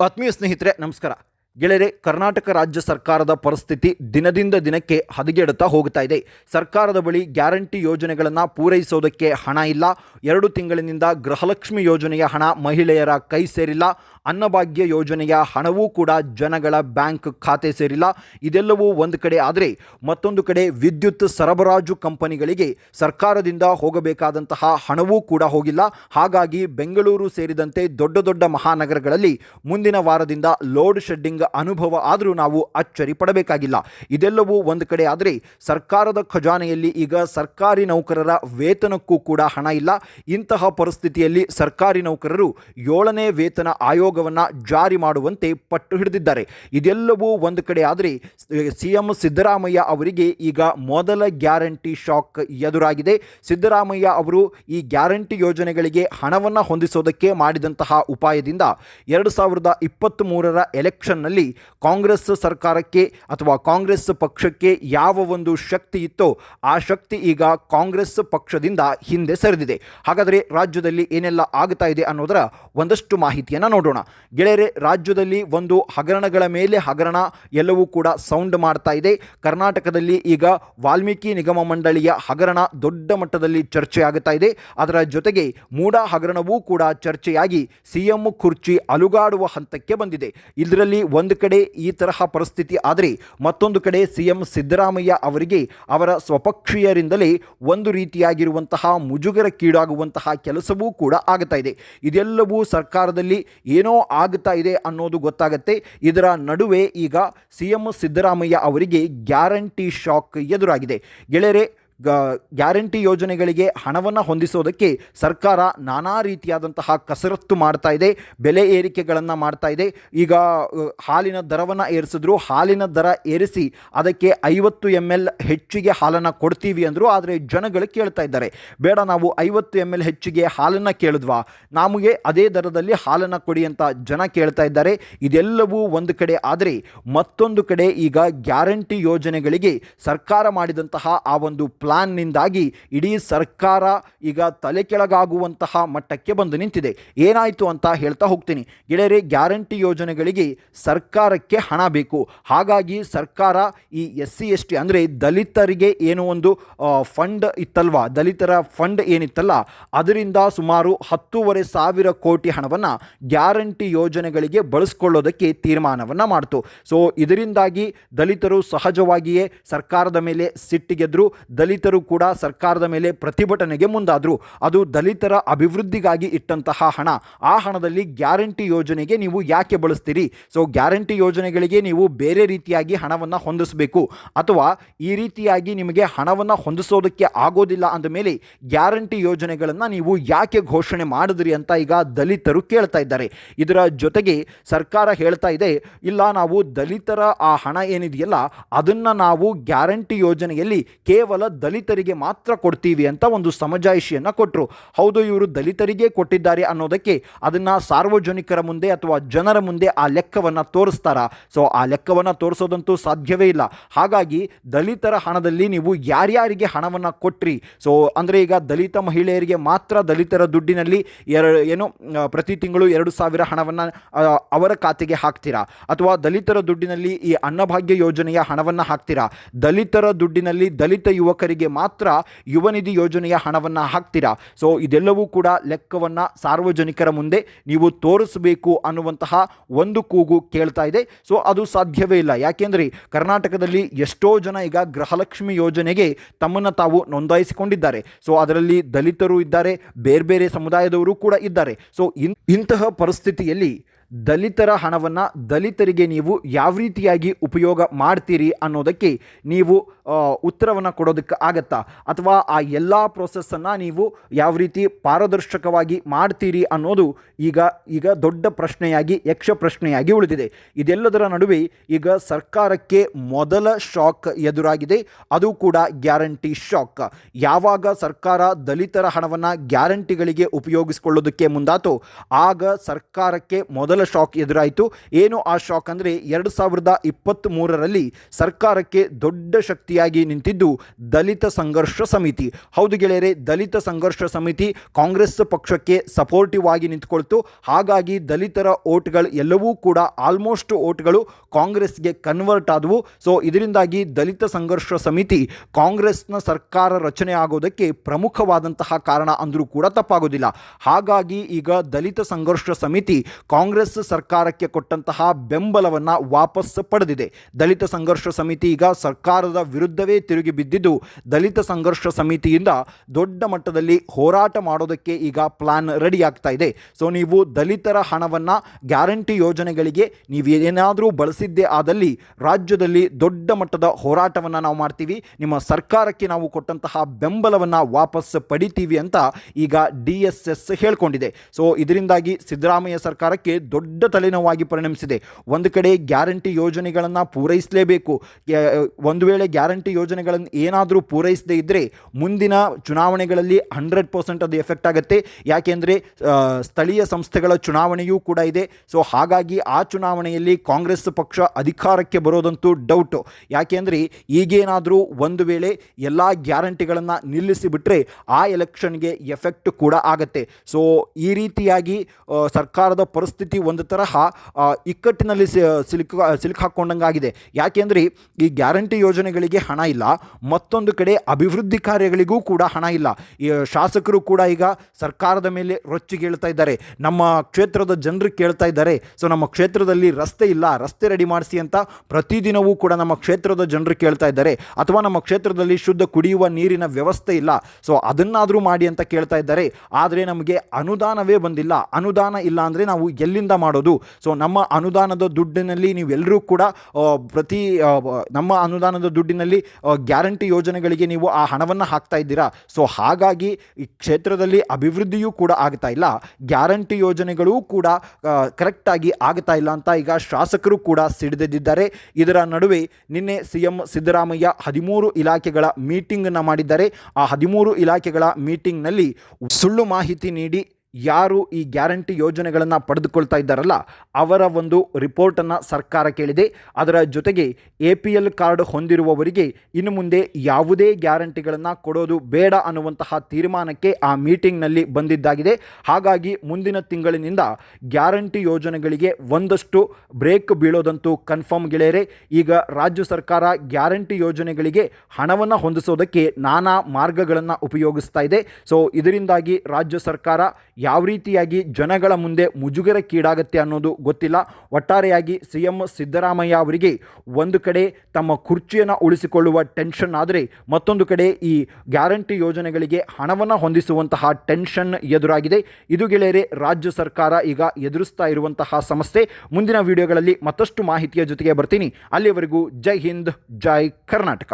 ಆತ್ಮೀಯ ಸ್ನೇಹಿತರೆ, ನಮಸ್ಕಾರ. ಗೆಳೆಯರೆ, ಕರ್ನಾಟಕ ರಾಜ್ಯ ಸರ್ಕಾರದ ಪರಿಸ್ಥಿತಿ ದಿನದಿಂದ ದಿನಕ್ಕೆ ಹದಗೆಡುತ್ತಾ ಹೋಗ್ತಾ ಇದೆ. ಸರ್ಕಾರದ ಬಳಿ ಗ್ಯಾರಂಟಿ ಯೋಜನೆಗಳನ್ನು ಪೂರೈಸೋದಕ್ಕೆ ಹಣ ಇಲ್ಲ. ಎರಡು ತಿಂಗಳಿನಿಂದ ಗೃಹಲಕ್ಷ್ಮಿ ಯೋಜನೆಯ ಹಣ ಮಹಿಳೆಯರ ಕೈ ಸೇರಿಲ್ಲ. ಅನ್ನಭಾಗ್ಯ ಯೋಜನೆಯ ಹಣವೂ ಕೂಡ ಜನಗಳ ಬ್ಯಾಂಕ್ ಖಾತೆ ಸೇರಿಲ್ಲ. ಇದೆಲ್ಲವೂ ಒಂದು ಕಡೆ ಆದರೆ ಮತ್ತೊಂದು ಕಡೆ ವಿದ್ಯುತ್ ಸರಬರಾಜು ಕಂಪನಿಗಳಿಗೆ ಸರ್ಕಾರದಿಂದ ಹೋಗಬೇಕಾದಂತಹ ಹಣವೂ ಕೂಡ ಹೋಗಿಲ್ಲ. ಹಾಗಾಗಿ ಬೆಂಗಳೂರು ಸೇರಿದಂತೆ ದೊಡ್ಡ ದೊಡ್ಡ ಮಹಾನಗರಗಳಲ್ಲಿ ಮುಂದಿನ ವಾರದಿಂದ ಲೋಡ್ ಶೆಡ್ಡಿಂಗ್ ಅನುಭವ ಆದರೂ ನಾವು ಅಚ್ಚರಿ ಪಡಬೇಕಾಗಿಲ್ಲ. ಇದೆಲ್ಲವೂ ಒಂದು ಕಡೆ ಆದರೆ ಸರ್ಕಾರದ ಖಜಾನೆಯಲ್ಲಿ ಈಗ ಸರ್ಕಾರಿ ನೌಕರರ ವೇತನಕ್ಕೂ ಕೂಡ ಹಣ ಇಲ್ಲ. ಇಂತಹ ಪರಿಸ್ಥಿತಿಯಲ್ಲಿ ಸರ್ಕಾರಿ ನೌಕರರು ಏಳನೇ ವೇತನ ಆಯೋಗವನ್ನು ಜಾರಿ ಮಾಡುವಂತೆ ಪಟ್ಟು ಹಿಡಿದಿದ್ದಾರೆ. ಇದೆಲ್ಲವೂ ಒಂದು ಕಡೆ ಆದರೆ ಸಿ ಎಂ ಸಿದ್ದರಾಮಯ್ಯ ಅವರಿಗೆ ಈಗ ಮೊದಲ ಗ್ಯಾರಂಟಿ ಶಾಕ್ ಎದುರಾಗಿದೆ. ಸಿದ್ದರಾಮಯ್ಯ ಅವರು ಈ ಗ್ಯಾರಂಟಿ ಯೋಜನೆಗಳಿಗೆ ಹಣವನ್ನು ಹೊಂದಿಸೋದಕ್ಕೆ ಮಾಡಿದಂತಹ ಉಪಾಯದಿಂದ ಎರಡು ಸಾವಿರದ ಇಪ್ಪತ್ತ್ ಮೂರರ ಎಲೆಕ್ಷನ್ನಲ್ಲಿ ಕಾಂಗ್ರೆಸ್ ಸರ್ಕಾರಕ್ಕೆ ಅಥವಾ ಕಾಂಗ್ರೆಸ್ ಪಕ್ಷಕ್ಕೆ ಯಾವ ಒಂದು ಶಕ್ತಿ ಇತ್ತೋ ಆ ಶಕ್ತಿ ಈಗ ಕಾಂಗ್ರೆಸ್ ಪಕ್ಷದಿಂದ ಹಿಂದೆ ಸರಿದಿದೆ. ಹಾಗಾದರೆ ರಾಜ್ಯದಲ್ಲಿ ಏನೆಲ್ಲ ಆಗ್ತಾ ಇದೆ ಅನ್ನೋದರ ಒಂದಷ್ಟು ಮಾಹಿತಿಯನ್ನು ನೋಡೋಣ. ಗೆಳೆಯರೆ, ರಾಜ್ಯದಲ್ಲಿ ಒಂದು ಹಗರಣಗಳ ಮೇಲೆ ಹಗರಣ ಎಲ್ಲವೂ ಕೂಡ ಸೌಂಡ್ ಮಾಡ್ತಾ ಇದೆ. ಕರ್ನಾಟಕದಲ್ಲಿ ಈಗ ವಾಲ್ಮೀಕಿ ನಿಗಮ ಮಂಡಳಿಯ ಹಗರಣ ದೊಡ್ಡ ಮಟ್ಟದಲ್ಲಿ ಚರ್ಚೆ ಆಗುತ್ತಾ ಇದೆ. ಅದರ ಜೊತೆಗೆ ಮೂಡ ಹಗರಣವೂ ಕೂಡ ಚರ್ಚೆಯಾಗಿ ಸಿಎಂ ಕುರ್ಚಿ ಅಲುಗಾಡುವ ಹಂತಕ್ಕೆ ಬಂದಿದೆ. ಇದರಲ್ಲಿ ಒಂದು ಕಡೆ ಈ ತರಹ ಪರಿಸ್ಥಿತಿ ಆದರೆ ಮತ್ತೊಂದು ಕಡೆ ಸಿಎಂ ಸಿದ್ದರಾಮಯ್ಯ ಅವರಿಗೆ ಅವರ ಸ್ವಪಕ್ಷೀಯರಿಂದಲೇ ಒಂದು ರೀತಿಯಾಗಿರುವಂತಹ ಮುಜುಗರಕ್ಕೀಡಾಗುವಂತಹ ಕೆಲಸವೂ ಕೂಡ ಆಗ್ತಾ ಇದೆ. ಇದೆಲ್ಲವೂ ಸರ್ಕಾರದಲ್ಲಿ ಏನೋ ಆಗ್ತಾ ಇದೆ ಅನ್ನೋದು ಗೊತ್ತಾಗತ್ತೆ. ಇದರ ನಡುವೆ ಈಗ ಸಿಎಂ ಸಿದ್ದರಾಮಯ್ಯ ಅವರಿಗೆ ಗ್ಯಾರಂಟಿ ಶಾಕ್ ಎದುರಾಗಿದೆ. ಗೆಳೆಯರೆ ಗ್ಯಾರಂಟಿ ಯೋಜನೆಗಳಿಗೆ ಹಣವನ್ನು ಹೊಂದಿಸೋದಕ್ಕೆ ಸರ್ಕಾರ ನಾನಾ ರೀತಿಯಾದಂತಹ ಕಸರತ್ತು ಮಾಡ್ತಾ ಇದೆ, ಬೆಲೆ ಏರಿಕೆಗಳನ್ನು ಮಾಡ್ತಾ ಇದೆ. ಈಗ ಹಾಲಿನ ದರವನ್ನು ಏರಿಸಿದ್ರು, ಹಾಲಿನ ದರ ಏರಿಸಿ ಅದಕ್ಕೆ ಐವತ್ತು ಎಂ ಎಲ್ ಹೆಚ್ಚಿಗೆ ಹಾಲನ್ನು ಕೊಡ್ತೀವಿ ಅಂದರು, ಆದರೆ ಜನಗಳು ಕೇಳ್ತಾ ಇದ್ದಾರೆ. ಬೇಡ, ನಾವು ಐವತ್ತು ಎಂ ಎಲ್ ಹೆಚ್ಚಿಗೆ ಹಾಲನ್ನು ಕೇಳಿದ್ವಾ? ನಮಗೆ ಅದೇ ದರದಲ್ಲಿ ಹಾಲನ್ನು ಕೊಡಿ ಅಂತ ಜನ ಕೇಳ್ತಾ ಇದ್ದಾರೆ. ಇದೆಲ್ಲವೂ ಒಂದು ಕಡೆ ಆದರೆ ಮತ್ತೊಂದು ಕಡೆ ಈಗ ಗ್ಯಾರಂಟಿ ಯೋಜನೆಗಳಿಗೆ ಸರ್ಕಾರ ಮಾಡಿದಂತಹ ಆ ಒಂದು ಪ್ಲಾನ್ನಿಂದಾಗಿ ಇಡೀ ಸರ್ಕಾರ ಈಗ ತಲೆ ಕೆಳಗಾಗುವಂತಹ ಮಟ್ಟಕ್ಕೆ ಬಂದು ನಿಂತಿದೆ. ಏನಾಯಿತು ಅಂತ ಹೇಳ್ತಾ ಹೋಗ್ತೀನಿ. ಗೆಳೆಯರೆ, ಗ್ಯಾರಂಟಿ ಯೋಜನೆಗಳಿಗೆ ಸರ್ಕಾರಕ್ಕೆ ಹಣ ಬೇಕು. ಹಾಗಾಗಿ ಸರ್ಕಾರ ಈ ಎಸ್ ಸಿ ಎಸ್ ಟಿ ಅಂದರೆ ದಲಿತರಿಗೆ ಏನೋ ಒಂದು ಫಂಡ್ ಇತ್ತಲ್ವ? ದಲಿತರ ಫಂಡ್ ಏನಿತ್ತಲ್ಲ, ಅದರಿಂದ ಸುಮಾರು ಹತ್ತೂವರೆ ಸಾವಿರ ಕೋಟಿ ಹಣವನ್ನು ಗ್ಯಾರಂಟಿ ಯೋಜನೆಗಳಿಗೆ ಬಳಸ್ಕೊಳ್ಳೋದಕ್ಕೆ ತೀರ್ಮಾನವನ್ನು ಮಾಡಿತು. ಸೊ, ಇದರಿಂದಾಗಿ ದಲಿತರು ಸಹಜವಾಗಿಯೇ ಸರ್ಕಾರದ ಮೇಲೆ ಸಿಟ್ಟಿಗೆದ್ರು ದಲಿತರು ಕೂಡ ಸರ್ಕಾರದ ಮೇಲೆ ಪ್ರತಿಭಟನೆಗೆ ಮುಂದಾದರು. ಅದು ದಲಿತರ ಅಭಿವೃದ್ಧಿಗಾಗಿ ಇಟ್ಟಂತಹ ಹಣ. ಆ ಹಣದಲ್ಲಿ ಗ್ಯಾರಂಟಿ ಯೋಜನೆಗೆ ನೀವು ಯಾಕೆ ಬಳಸ್ತೀರಿ? ಸೊ ಗ್ಯಾರಂಟಿ ಯೋಜನೆಗಳಿಗೆ ನೀವು ಬೇರೆ ರೀತಿಯಾಗಿ ಹಣವನ್ನು ಹೊಂದಿಸಬೇಕು. ಅಥವಾ ಈ ರೀತಿಯಾಗಿ ನಿಮಗೆ ಹಣವನ್ನು ಹೊಂದಿಸೋದಕ್ಕೆ ಆಗೋದಿಲ್ಲ ಅಂದ ಮೇಲೆ ಗ್ಯಾರಂಟಿ ಯೋಜನೆಗಳನ್ನು ನೀವು ಯಾಕೆ ಘೋಷಣೆ ಮಾಡಿದ್ರಿ ಅಂತ ಈಗ ದಲಿತರು ಕೇಳ್ತಾ ಇದ್ದಾರೆ. ಇದರ ಜೊತೆಗೆ ಸರ್ಕಾರ ಹೇಳ್ತಾ ಇದೆ, ಇಲ್ಲ ನಾವು ದಲಿತರ ಆ ಹಣ ಏನಿದೆಯಲ್ಲ, ಅದನ್ನು ನಾವು ಗ್ಯಾರಂಟಿ ಯೋಜನೆಯಲ್ಲಿ ಕೇವಲ ದಲಿತರಿಗೆ ಮಾತ್ರ ಕೊಡ್ತೀವಿ ಅಂತ ಒಂದು ಸಮಜಾಯಿಷಿಯನ್ನು ಕೊಟ್ಟರು ಹೌದು, ಇವರು ದಲಿತರಿಗೆ ಕೊಟ್ಟಿದ್ದಾರೆ ಅನ್ನೋದಕ್ಕೆ ಅದನ್ನು ಸಾರ್ವಜನಿಕರ ಮುಂದೆ ಅಥವಾ ಜನರ ಮುಂದೆ ಆ ಲೆಕ್ಕವನ್ನು ತೋರಿಸ್ತಾರಾ? ಸೊ ಆ ಲೆಕ್ಕವನ್ನು ತೋರಿಸೋದಂತೂ ಸಾಧ್ಯವೇ ಇಲ್ಲ. ಹಾಗಾಗಿ ದಲಿತರ ಹಣದಲ್ಲಿ ನೀವು ಯಾರ್ಯಾರಿಗೆ ಹಣವನ್ನು ಕೊಟ್ರಿ? ಸೊ ಅಂದರೆ ಈಗ ದಲಿತ ಮಹಿಳೆಯರಿಗೆ ಮಾತ್ರ ದಲಿತರ ದುಡ್ಡಿನಲ್ಲಿ ಎರ, ಏನು ಪ್ರತಿ ತಿಂಗಳು ಎರಡು ಸಾವಿರ ಹಣವನ್ನು ಅವರ ಖಾತೆಗೆ ಹಾಕ್ತೀರಾ? ಅಥವಾ ದಲಿತರ ದುಡ್ಡಿನಲ್ಲಿ ಈ ಅನ್ನಭಾಗ್ಯ ಯೋಜನೆಯ ಹಣವನ್ನು ಹಾಕ್ತೀರಾ? ದಲಿತರ ದುಡ್ಡಿನಲ್ಲಿ ದಲಿತ ಯುವಕರಿಗೆ ಮಾತ್ರ ಯುವನಿಧಿ ಯೋಜನೆಯ ಹಣವನ್ನು ಹಾಕ್ತೀರಾ? ಸೊ ಇದೆಲ್ಲವೂ ಕೂಡ ಲೆಕ್ಕವನ್ನು ಸಾರ್ವಜನಿಕರ ಮುಂದೆ ನೀವು ತೋರಿಸಬೇಕು ಅನ್ನುವಂತಹ ಒಂದು ಕೂಗು ಕೇಳ್ತಾ ಇದೆ. ಸೊ ಅದು ಸಾಧ್ಯವೇ ಇಲ್ಲ. ಯಾಕೆಂದರೆ ಕರ್ನಾಟಕದಲ್ಲಿ ಎಷ್ಟೋ ಜನ ಈಗ ಗೃಹಲಕ್ಷ್ಮಿ ಯೋಜನೆಗೆ ತಮ್ಮನ್ನು ತಾವು ನೋಂದಾಯಿಸಿಕೊಂಡಿದ್ದಾರೆ. ಸೊ ಅದರಲ್ಲಿ ದಲಿತರು ಇದ್ದಾರೆ ಬೇರೆ ಬೇರೆ ಸಮುದಾಯದವರು ಕೂಡ ಇದ್ದಾರೆ. ಸೊ ಇಂತಹ ಪರಿಸ್ಥಿತಿಯಲ್ಲಿ ದಲಿತರ ಹಣವನ್ನು ದಲಿತರಿಗೆ ನೀವು ಯಾವ ರೀತಿಯಾಗಿ ಉಪಯೋಗ ಮಾಡ್ತೀರಿ ಅನ್ನೋದಕ್ಕೆ ನೀವು ಉತ್ತರವನ್ನು ಕೊಡೋದಕ್ಕೆ ಆಗತ್ತಾ? ಅಥವಾ ಆ ಎಲ್ಲ ಪ್ರೊಸೆಸ್ಸನ್ನು ನೀವು ಯಾವ ರೀತಿ ಪಾರದರ್ಶಕವಾಗಿ ಮಾಡ್ತೀರಿ ಅನ್ನೋದು ಈಗ ಈಗ ದೊಡ್ಡ ಪ್ರಶ್ನೆಯಾಗಿ, ಯಕ್ಷ ಪ್ರಶ್ನೆಯಾಗಿ ಉಳಿದಿದೆ. ಇದೆಲ್ಲದರ ನಡುವೆ ಈಗ ಸರ್ಕಾರಕ್ಕೆ ಮೊದಲ ಶಾಕ್ ಎದುರಾಗಿದೆ. ಅದು ಕೂಡ ಗ್ಯಾರಂಟಿ ಶಾಕ್. ಯಾವಾಗ ಸರ್ಕಾರ ದಲಿತರ ಹಣವನ್ನು ಗ್ಯಾರಂಟಿಗಳಿಗೆ ಉಪಯೋಗಿಸಿಕೊಳ್ಳೋದಕ್ಕೆ ಮುಂದಾತೋ, ಆಗ ಸರ್ಕಾರಕ್ಕೆ ಮೊದಲ ಮೊದಲ ಶಾಕ್ ಎದುರಾಯಿತು. ಏನು ಆ ಶಾಕ್ ಅಂದರೆ ಎರಡು ಸಾವಿರದ ಇಪ್ಪತ್ತ್ ಮೂರರಲ್ಲಿ ಸರ್ಕಾರಕ್ಕೆ ದೊಡ್ಡ ಶಕ್ತಿಯಾಗಿ ನಿಂತಿದ್ದು ದಲಿತ ಸಂಘರ್ಷ ಸಮಿತಿ. ಹೌದು ಗೆಳೆಯರೆ, ದಲಿತ ಸಂಘರ್ಷ ಸಮಿತಿ ಕಾಂಗ್ರೆಸ್ ಪಕ್ಷಕ್ಕೆ ಸಪೋರ್ಟಿವ್ ಆಗಿ ನಿಂತ್ಕೊಳ್ತು. ಹಾಗಾಗಿ ದಲಿತರ ಓಟ್ಗಳು ಎಲ್ಲವೂ ಕೂಡ ಆಲ್ಮೋಸ್ಟ್ ಓಟ್ಗಳು ಕಾಂಗ್ರೆಸ್ಗೆ ಕನ್ವರ್ಟ್ ಆದವು. ಸೊ, ಇದರಿಂದಾಗಿ ದಲಿತ ಸಂಘರ್ಷ ಸಮಿತಿ ಕಾಂಗ್ರೆಸ್ನ ಸರ್ಕಾರ ರಚನೆ ಆಗೋದಕ್ಕೆ ಪ್ರಮುಖವಾದಂತಹ ಕಾರಣ ಅಂದರೂ ಕೂಡ ತಪ್ಪಾಗೋದಿಲ್ಲ. ಹಾಗಾಗಿ ಈಗ ದಲಿತ ಸಂಘರ್ಷ ಸಮಿತಿ ಕಾಂಗ್ರೆಸ್ ಸರ್ಕಾರಕ್ಕೆ ಕೊಟ್ಟಂತಹ ಬೆಂಬಲವನ್ನು ವಾಪಸ್ ಪಡೆದಿದೆ. ದಲಿತ ಸಂಘರ್ಷ ಸಮಿತಿ ಈಗ ಸರ್ಕಾರದ ವಿರುದ್ಧವೇ ತಿರುಗಿ ಬಿದ್ದಿದ್ದು, ದಲಿತ ಸಂಘರ್ಷ ಸಮಿತಿಯಿಂದ ದೊಡ್ಡ ಮಟ್ಟದಲ್ಲಿ ಹೋರಾಟ ಮಾಡೋದಕ್ಕೆ ಈಗ ಪ್ಲಾನ್ ರೆಡಿ ಆಗ್ತಾ ಇದೆ. ಸೊ, ನೀವು ದಲಿತರ ಹಣವನ್ನು ಗ್ಯಾರಂಟಿ ಯೋಜನೆಗಳಿಗೆ ನೀವು ಏನಾದರೂ ಬಳಸಿದ್ದೇ ಆದಲ್ಲಿ ರಾಜ್ಯದಲ್ಲಿ ದೊಡ್ಡ ಮಟ್ಟದ ಹೋರಾಟವನ್ನು ನಾವು ಮಾಡ್ತೀವಿ. ನಿಮ್ಮ ಸರ್ಕಾರಕ್ಕೆ ನಾವು ಕೊಟ್ಟಂತಹ ಬೆಂಬಲವನ್ನು ವಾಪಸ್ ಪಡಿತೀವಿ ಅಂತ ಈಗ ಡಿ ಎಸ್ ಎಸ್ ಹೇಳ್ಕೊಂಡಿದೆ. ಸೊ, ಇದರಿಂದಾಗಿ ಸಿದ್ದರಾಮಯ್ಯ ಸರ್ಕಾರಕ್ಕೆ ದೊಡ್ಡ ತಲೆನೋವಾಗಿ ಪರಿಣಮಿಸಿದೆ. ಒಂದು ಕಡೆ ಗ್ಯಾರಂಟಿ ಯೋಜನೆಗಳನ್ನು ಪೂರೈಸಲೇಬೇಕು. ಒಂದು ವೇಳೆ ಗ್ಯಾರಂಟಿ ಯೋಜನೆಗಳನ್ನು ಏನಾದರೂ ಪೂರೈಸದೇ ಇದ್ದರೆ ಮುಂದಿನ ಚುನಾವಣೆಗಳಲ್ಲಿ ಹಂಡ್ರೆಡ್ ಪರ್ಸೆಂಟ್ ಅದು ಎಫೆಕ್ಟ್ ಆಗುತ್ತೆ. ಯಾಕೆಂದರೆ ಸ್ಥಳೀಯ ಸಂಸ್ಥೆಗಳ ಚುನಾವಣೆಯೂ ಕೂಡ ಇದೆ. ಸೊ, ಹಾಗಾಗಿ ಆ ಚುನಾವಣೆಯಲ್ಲಿ ಕಾಂಗ್ರೆಸ್ ಪಕ್ಷ ಅಧಿಕಾರಕ್ಕೆ ಬರೋದಂತೂ ಡೌಟು. ಯಾಕೆಂದರೆ ಈಗೇನಾದರೂ ಒಂದು ವೇಳೆ ಎಲ್ಲ ಗ್ಯಾರಂಟಿಗಳನ್ನು ನಿಲ್ಲಿಸಿಬಿಟ್ರೆ ಆ ಎಲೆಕ್ಷನ್ಗೆ ಎಫೆಕ್ಟ್ ಕೂಡ ಆಗತ್ತೆ. ಸೊ, ಈ ರೀತಿಯಾಗಿ ಸರ್ಕಾರದ ಪರಿಸ್ಥಿತಿ ಒಂದು ತರಹ ಇಕ್ಕಟ್ಟಿನಲ್ಲಿ ಸಿ- ಸಿಲುಕು ಹಾಕ್ಕೊಂಡಂಗಾಗಿದೆ. ಯಾಕೆಂದರೆ ಈ ಗ್ಯಾರಂಟಿ ಯೋಜನೆಗಳಿಗೆ ಹಣ ಇಲ್ಲ. ಮತ್ತೊಂದು ಕಡೆ ಅಭಿವೃದ್ಧಿ ಕಾರ್ಯಗಳಿಗೂ ಕೂಡ ಹಣ ಇಲ್ಲ. ಈ, ಶಾಸಕರು ಕೂಡ ಈಗ ಸರ್ಕಾರದ ಮೇಲೆ ರೊಚ್ಚಿಗೇಳ್ತಾ ಇದ್ದಾರೆ. ನಮ್ಮ ಕ್ಷೇತ್ರದ ಜನರು ಕೇಳ್ತಾ ಇದ್ದಾರೆ. ಸೊ ನಮ್ಮ ಕ್ಷೇತ್ರದಲ್ಲಿ ರಸ್ತೆ ಇಲ್ಲ, ರಸ್ತೆ ರೆಡಿ ಮಾಡಿಸಿ ಅಂತ ಪ್ರತಿದಿನವೂ ಕೂಡ ನಮ್ಮ ಕ್ಷೇತ್ರದ ಜನರು ಕೇಳ್ತಾ ಇದ್ದಾರೆ. ಅಥವಾ ನಮ್ಮ ಕ್ಷೇತ್ರದಲ್ಲಿ ಶುದ್ಧ ಕುಡಿಯುವ ನೀರಿನ ವ್ಯವಸ್ಥೆ ಇಲ್ಲ. ಸೊ ಅದನ್ನಾದರೂ ಮಾಡಿ ಅಂತ ಕೇಳ್ತಾ ಇದ್ದಾರೆ. ಆದರೆ ನಮಗೆ ಅನುದಾನವೇ ಬಂದಿಲ್ಲ. ಅನುದಾನ ಇಲ್ಲ ಅಂದರೆ ನಾವು ಎಲ್ಲಿಂದ ಮಾಡೋದು. ಸೊ ನಮ್ಮ ಅನುದಾನದ ದುಡ್ಡಿನಲ್ಲಿ ನೀವೆಲ್ಲರೂ ಕೂಡ ಪ್ರತಿ ನಮ್ಮ ಅನುದಾನದ ದುಡ್ಡಿನಲ್ಲಿ ಗ್ಯಾರಂಟಿ ಯೋಜನೆಗಳಿಗೆ ನೀವು ಆ ಹಣವನ್ನು ಹಾಕ್ತಾ ಇದ್ದೀರಾ. ಸೊ ಹಾಗಾಗಿ ಈ ಕ್ಷೇತ್ರದಲ್ಲಿ ಅಭಿವೃದ್ಧಿಯೂ ಕೂಡ ಆಗ್ತಾ ಇಲ್ಲ. ಗ್ಯಾರಂಟಿ ಯೋಜನೆಗಳೂ ಕೂಡ ಕರೆಕ್ಟಾಗಿ ಆಗ್ತಾ ಇಲ್ಲ ಅಂತ ಈಗ ಶಾಸಕರು ಕೂಡ ಸಿಡಿದೆದ್ದಿದ್ದಾರೆ. ಇದರ ನಡುವೆ ನಿನ್ನೆ ಸಿ ಎಂ ಸಿದ್ದರಾಮಯ್ಯ ಹದಿಮೂರು ಇಲಾಖೆಗಳ ಮೀಟಿಂಗನ್ನು ಮಾಡಿದ್ದಾರೆ. ಆ ಹದಿಮೂರು ಇಲಾಖೆಗಳ ಮೀಟಿಂಗ್ನಲ್ಲಿ ಸುಳ್ಳು ಮಾಹಿತಿ ನೀಡಿ ಯಾರು ಈ ಗ್ಯಾರಂಟಿ ಯೋಜನೆಗಳನ್ನು ಪಡೆದುಕೊಳ್ತಾ ಇದ್ದಾರಲ್ಲ, ಅವರ ಒಂದು ರಿಪೋರ್ಟನ್ನು ಸರ್ಕಾರ ಕೇಳಿದೆ. ಅದರ ಜೊತೆಗೆ ಎ ಪಿ ಎಲ್ ಕಾರ್ಡ್ ಹೊಂದಿರುವವರಿಗೆ ಇನ್ನು ಮುಂದೆ ಯಾವುದೇ ಗ್ಯಾರಂಟಿಗಳನ್ನು ಕೊಡೋದು ಬೇಡ ಅನ್ನುವಂತಹ ತೀರ್ಮಾನಕ್ಕೆ ಆ ಮೀಟಿಂಗ್ನಲ್ಲಿ ಬಂದಿದ್ದಾಗಿದೆ. ಹಾಗಾಗಿ ಮುಂದಿನ ತಿಂಗಳಿನಿಂದ ಗ್ಯಾರಂಟಿ ಯೋಜನೆಗಳಿಗೆ ಒಂದಷ್ಟು ಬ್ರೇಕ್ ಬೀಳೋದಂತೂ ಕನ್ಫರ್ಮ್ ಗೆಳೆಯರೆ, ಈಗ ರಾಜ್ಯ ಸರ್ಕಾರ ಗ್ಯಾರಂಟಿ ಯೋಜನೆಗಳಿಗೆ ಹಣವನ್ನು ಹೊಂದಿಸೋದಕ್ಕೆ ನಾನಾ ಮಾರ್ಗಗಳನ್ನು ಉಪಯೋಗಿಸ್ತಾ ಇದೆ. ಸೊ, ಇದರಿಂದಾಗಿ ರಾಜ್ಯ ಸರ್ಕಾರ ಯಾವ ರೀತಿಯಾಗಿ ಜನಗಳ ಮುಂದೆ ಮುಜುಗರಕ್ಕೀಡಾಗತ್ತೆ ಅನ್ನೋದು ಗೊತ್ತಿಲ್ಲ. ಒಟ್ಟಾರೆಯಾಗಿ ಸಿ ಎಂ ಸಿದ್ದರಾಮಯ್ಯ ಅವರಿಗೆ ಒಂದು ಕಡೆ ತಮ್ಮ ಕುರ್ಚಿಯನ್ನು ಉಳಿಸಿಕೊಳ್ಳುವ ಟೆನ್ಷನ್ ಆದರೆ ಮತ್ತೊಂದು ಕಡೆ ಈ ಗ್ಯಾರಂಟಿ ಯೋಜನೆಗಳಿಗೆ ಹಣವನ್ನು ಹೊಂದಿಸುವಂತಹ ಟೆನ್ಷನ್ ಎದುರಾಗಿದೆ. ಇದು ಗೆಳೆಯರೆ, ರಾಜ್ಯ ಸರ್ಕಾರ ಈಗ ಎದುರಿಸ್ತಾ ಇರುವಂತಹ ಸಮಸ್ಯೆ. ಮುಂದಿನ ವಿಡಿಯೋಗಳಲ್ಲಿ ಮತ್ತಷ್ಟು ಮಾಹಿತಿಯ ಜೊತೆಗೆ ಬರ್ತೀನಿ. ಅಲ್ಲಿಯವರೆಗೂ ಜೈ ಹಿಂದ್, ಜೈ ಕರ್ನಾಟಕ.